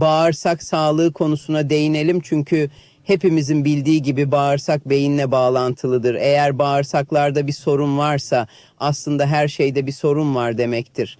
bağırsak sağlığı konusuna değinelim çünkü hepimizin bildiği gibi bağırsak beyinle bağlantılıdır. Eğer bağırsaklarda bir sorun varsa aslında her şeyde bir sorun var demektir.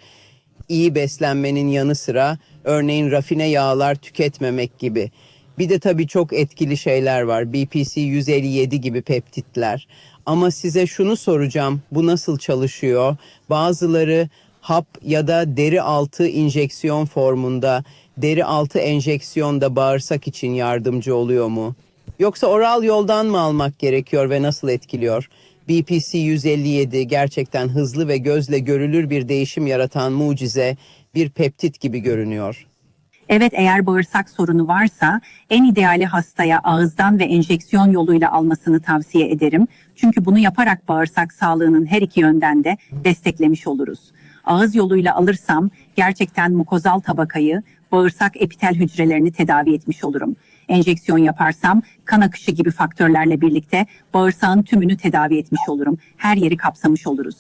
İyi beslenmenin yanı sıra örneğin rafine yağlar tüketmemek gibi. Bir de tabii çok etkili şeyler var. BPC 157 gibi peptitler. Ama size şunu soracağım. Bu nasıl çalışıyor? Bazıları hap ya da deri altı injeksiyon formunda, deri altı enjeksiyonda bağırsak için yardımcı oluyor mu? Yoksa oral yoldan mı almak gerekiyor ve nasıl etkiliyor? BPC 157 gerçekten hızlı ve gözle görülür bir değişim yaratan mucize, bir peptit gibi görünüyor. Evet eğer bağırsak sorunu varsa en ideali hastaya ağızdan ve enjeksiyon yoluyla almasını tavsiye ederim. Çünkü bunu yaparak bağırsak sağlığının her iki yönden de desteklemiş oluruz. Ağız yoluyla alırsam gerçekten mukozal tabakayı, bağırsak epitel hücrelerini tedavi etmiş olurum. Enjeksiyon yaparsam kan akışı gibi faktörlerle birlikte bağırsağın tümünü tedavi etmiş olurum. Her yeri kapsamış oluruz.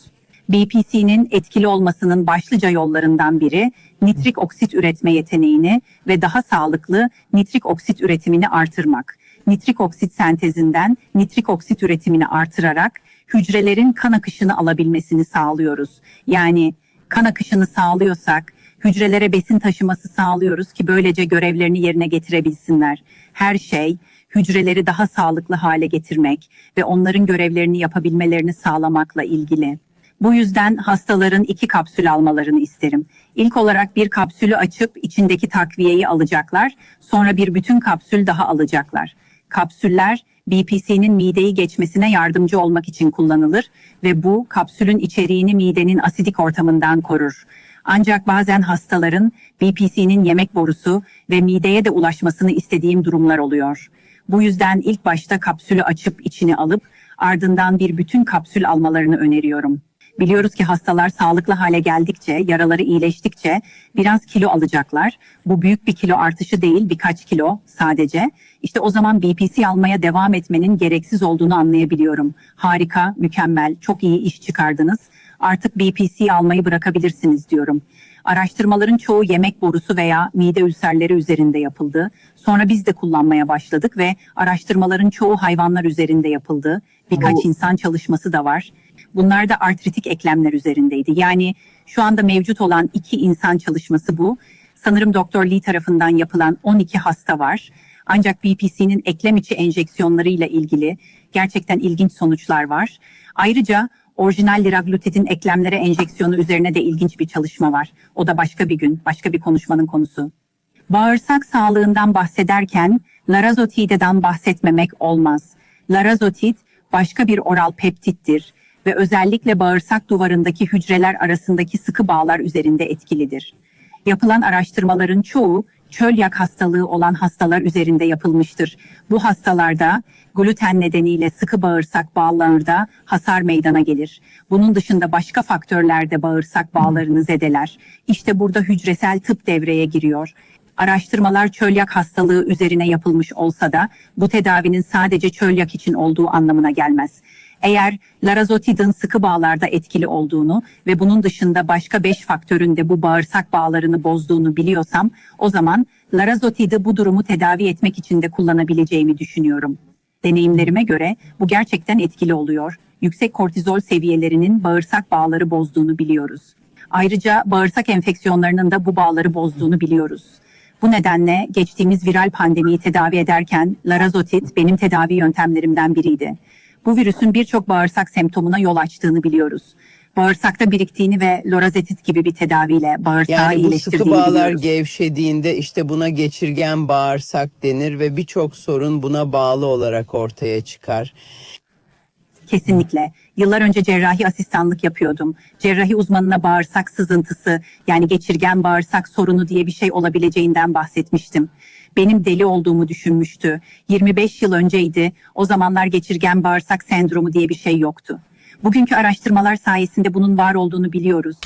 BPC'nin etkili olmasının başlıca yollarından biri nitrik oksit üretme yeteneğini ve daha sağlıklı nitrik oksit üretimini artırmak. Nitrik oksit sentezinden nitrik oksit üretimini artırarak hücrelerin kan akışını alabilmesini sağlıyoruz. Yani kan akışını sağlıyorsak hücrelere besin taşıması sağlıyoruz ki böylece görevlerini yerine getirebilsinler. Her şey hücreleri daha sağlıklı hale getirmek ve onların görevlerini yapabilmelerini sağlamakla ilgili. Bu yüzden hastaların iki kapsül almalarını isterim. İlk olarak bir kapsülü açıp içindeki takviyeyi alacaklar, sonra bir bütün kapsül daha alacaklar. Kapsüller BPC'nin mideyi geçmesine yardımcı olmak için kullanılır ve bu kapsülün içeriğini midenin asidik ortamından korur. Ancak bazen hastaların BPC'nin yemek borusu ve mideye de ulaşmasını istediğim durumlar oluyor. Bu yüzden ilk başta kapsülü açıp içini alıp ardından bir bütün kapsül almalarını öneriyorum. Biliyoruz ki hastalar sağlıklı hale geldikçe, yaraları iyileştikçe biraz kilo alacaklar. Bu büyük bir kilo artışı değil, birkaç kilo sadece. İşte o zaman BPC almaya devam etmenin gereksiz olduğunu anlayabiliyorum. Harika, mükemmel, çok iyi iş çıkardınız. Artık BPC almayı bırakabilirsiniz diyorum. Araştırmaların çoğu yemek borusu veya mide ülserleri üzerinde yapıldı. Sonra biz de kullanmaya başladık ve araştırmaların çoğu hayvanlar üzerinde yapıldı. Birkaç Bu- insan çalışması da var. Bunlar da artritik eklemler üzerindeydi. Yani şu anda mevcut olan iki insan çalışması bu. Sanırım Doktor Lee tarafından yapılan 12 hasta var. Ancak BPC'nin eklem içi enjeksiyonlarıyla ilgili gerçekten ilginç sonuçlar var. Ayrıca orijinal liraglutidin eklemlere enjeksiyonu üzerine de ilginç bir çalışma var. O da başka bir gün, başka bir konuşmanın konusu. Bağırsak sağlığından bahsederken larazotideden bahsetmemek olmaz. Larazotid başka bir oral peptittir ve özellikle bağırsak duvarındaki hücreler arasındaki sıkı bağlar üzerinde etkilidir. Yapılan araştırmaların çoğu çölyak hastalığı olan hastalar üzerinde yapılmıştır. Bu hastalarda gluten nedeniyle sıkı bağırsak bağlarında hasar meydana gelir. Bunun dışında başka faktörler de bağırsak bağlarını zedeler. İşte burada hücresel tıp devreye giriyor. Araştırmalar çölyak hastalığı üzerine yapılmış olsa da bu tedavinin sadece çölyak için olduğu anlamına gelmez. Eğer larazotidin sıkı bağlarda etkili olduğunu ve bunun dışında başka 5 faktörün de bu bağırsak bağlarını bozduğunu biliyorsam o zaman larazotidi bu durumu tedavi etmek için de kullanabileceğimi düşünüyorum. Deneyimlerime göre bu gerçekten etkili oluyor. Yüksek kortizol seviyelerinin bağırsak bağları bozduğunu biliyoruz. Ayrıca bağırsak enfeksiyonlarının da bu bağları bozduğunu biliyoruz. Bu nedenle geçtiğimiz viral pandemiyi tedavi ederken larazotid benim tedavi yöntemlerimden biriydi. Bu virüsün birçok bağırsak semptomuna yol açtığını biliyoruz. Bağırsakta biriktiğini ve lorazetit gibi bir tedaviyle bağırsağı Yani bu iyileştirdiğini sıkı bağlar biliyoruz. gevşediğinde işte buna geçirgen bağırsak denir ve birçok sorun buna bağlı olarak ortaya çıkar. Kesinlikle. Yıllar önce cerrahi asistanlık yapıyordum. Cerrahi uzmanına bağırsak sızıntısı yani geçirgen bağırsak sorunu diye bir şey olabileceğinden bahsetmiştim. Benim deli olduğumu düşünmüştü. 25 yıl önceydi. O zamanlar geçirgen bağırsak sendromu diye bir şey yoktu. Bugünkü araştırmalar sayesinde bunun var olduğunu biliyoruz.